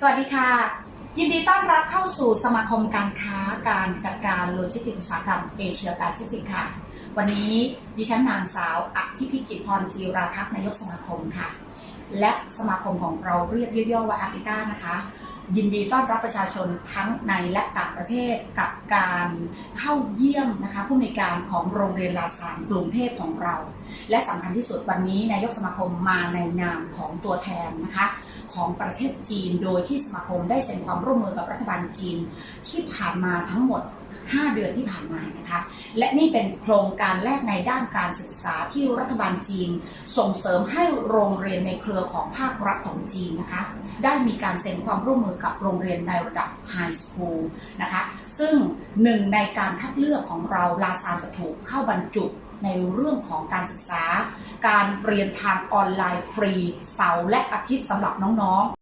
สวัสดีค่ะ ยินดีต้อนรับเข้าสู่สมาคมการค้าการจัดการโลจิสติกส์อุตสาหกรรมเอเชียแปซิฟิกค่ะ วันนี้ดิฉันนางสาวอธิพิกิจพรจีราพักนายกสมาคมค่ะ และสมาคมของเราเรียกย่อๆว่าอาริกานะคะ ยินดีต้อนรับประชาชนทั้งในและต่างประเทศกับการเข้าเยี่ยมนะคะผู้ในการของโรงเรียนลาซานกรุงเทพของเรา และสำคัญที่สุดวันนี้นายกสมาคมมาในนามของตัวแทนนะคะของประเทศจีน โดยที่สมาคมได้เซ็นความร่วมมือกับรัฐบาลจีน ที่ผ่านมาทั้งหมด 5 เดือนที่ผ่านมานะคะ และนี่เป็นโครงการแรกในด้านการศึกษาที่รัฐบาลจีน ส่งเสริมให้โรงเรียนในเครือของภาครัฐของจีนนะคะ ได้มีการเซ็นความร่วมมือกับโรงเรียนในระดับไฮสคูลนะคะซึ่งหนึ่งในการคัดเลือกของเราลาซานจะถูกเข้าบรรจุในเรื่องของการศึกษา การเรียนทางออนไลน์ฟรีเสาร์และอาทิตย์สำหรับน้องๆ